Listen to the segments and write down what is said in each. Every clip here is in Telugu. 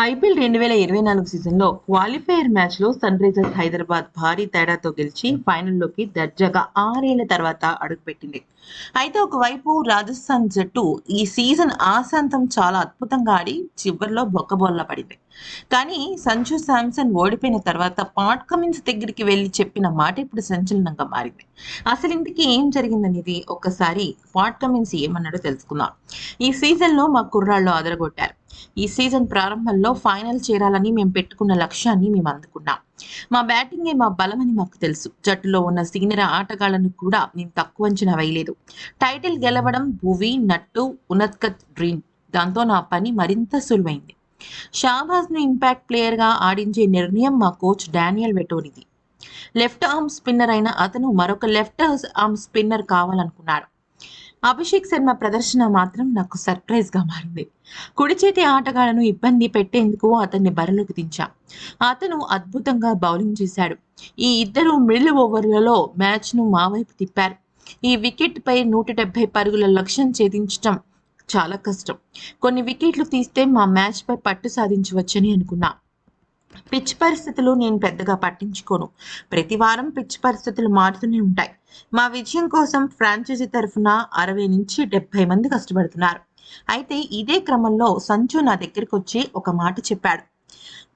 ఐపీఎల్ రెండు వేల ఇరవై నాలుగు సీజన్లో క్వాలిఫైయర్ మ్యాచ్లో సన్ రైజర్స్ హైదరాబాద్ భారీ తేడాతో గెలిచి ఫైనల్లోకి దర్జాగా ఆరేళ్ళ తర్వాత అడుగుపెట్టింది. అయితే ఒకవైపు రాజస్థాన్ జట్టు ఈ సీజన్ ఆశాంతం చాలా అద్భుతంగా ఆడి చివరిలో బొక్కబోల్ల పడింది. కానీ సంజు శాంసన్ ఓడిపోయిన తర్వాత పాట్ కమిన్స్ దగ్గరికి వెళ్ళి చెప్పిన మాట ఇప్పుడు సంచలనంగా మారింది. అసలు ఇంతకీ ఏం జరిగిందనేది ఒక్కసారి పాట్ కమిన్స్ ఏమన్నాడో తెలుసుకుందాం. ఈ సీజన్లో మా కుర్రాళ్ళు అదరగొట్టారు ఈ సీజన్ ప్రారంభంలో ఫైనల్ చేరాలని మేము పెట్టుకున్న లక్ష్యాన్ని మేము అందుకున్నాం. మా బ్యాటింగే మా బలమని మాకు తెలుసు. జట్టులో ఉన్న సీనియర్ ఆటగాళ్ళను కూడా నేను తక్కువ అంచనా వేయలేదు. టైటిల్ గెలవడం భువి నట్టు ఉనత్కత్ డ్రీమ్. దాంతో నా పని మరింత సులువైంది. షాబాజ్ను ఇంపాక్ట్ ప్లేయర్గా ఆడించే నిర్ణయం మా కోచ్ డానియల్ వెటోనిది. లెఫ్ట్ ఆర్మ్ స్పిన్నర్ అయిన అతను మరొక లెఫ్ట్ ఆర్మ్ స్పిన్నర్ కావాలనుకున్నాడు. అభిషేక్ శర్మ ప్రదర్శన మాత్రం నాకు సర్ప్రైజ్గా మారింది. కుడి చేతి ఆటగాళ్ళను ఇబ్బంది పెట్టేందుకు అతన్ని బరిలోకి దించా. అతను అద్భుతంగా బౌలింగ్ చేశాడు. ఈ ఇద్దరు మిడిల్ ఓవర్లలో మ్యాచ్ను మా వైపు తిప్పారు. ఈ వికెట్ పై నూట డెబ్బై పరుగుల లక్ష్యం ఛేదించటం చాలా కష్టం. కొన్ని వికెట్లు తీస్తే మా మ్యాచ్ పై పట్టు సాధించవచ్చని అనుకున్నా. పిచ్ పరిస్థితులు నేను పెద్దగా పట్టించుకోను. ప్రతి వారం పిచ్ పరిస్థితులు మారుతూనే ఉంటాయి. మా విజయం కోసం ఫ్రాంచైజీ తరఫున అరవై నుంచి డెబ్బై మంది కష్టపడుతున్నారు. అయితే ఇదే క్రమంలో సంచు నా దగ్గరికి వచ్చి ఒక మాట చెప్పాడు.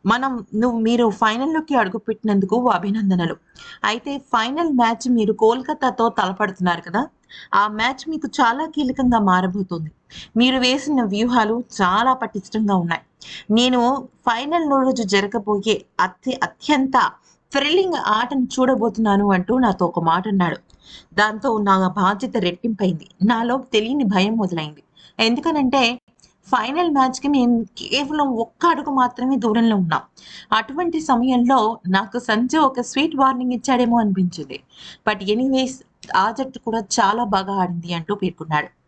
మనం నువ్వు మీరు ఫైనల్లోకి అడుగుపెట్టినందుకు అభినందనలు. అయితే ఫైనల్ మ్యాచ్ మీరు కోల్కతాతో తలపడుతున్నారు కదా? ఆ మ్యాచ్ మీకు చాలా కీలకంగా మారబోతుంది. మీరు వేసిన వ్యూహాలు చాలా పటిష్టంగా ఉన్నాయి. నేను ఫైనల్ రోజు జరగబోయే అత్య అత్యంత థ్రిల్లింగ్ ఆటను చూడబోతున్నాను అంటూ నాతో ఒక మాట అన్నాడు. దాంతో నా బాధ్యత రెట్టింపైంది. నాలో తెలియని భయం మొదలైంది. ఎందుకనంటే ఫైనల్ మ్యాచ్కి మేము కేవలం ఒక్క అడుగు మాత్రమే దూరంలో ఉన్నాం. అటువంటి సమయంలో నాకు సంజయ్ ఒక స్వీట్ వార్నింగ్ ఇచ్చాడేమో అనిపించింది. బట్ ఎనీవేస్ ఆ జట్టు కూడా చాలా బాగా ఆడింది అంటూ పేర్కొన్నాడు.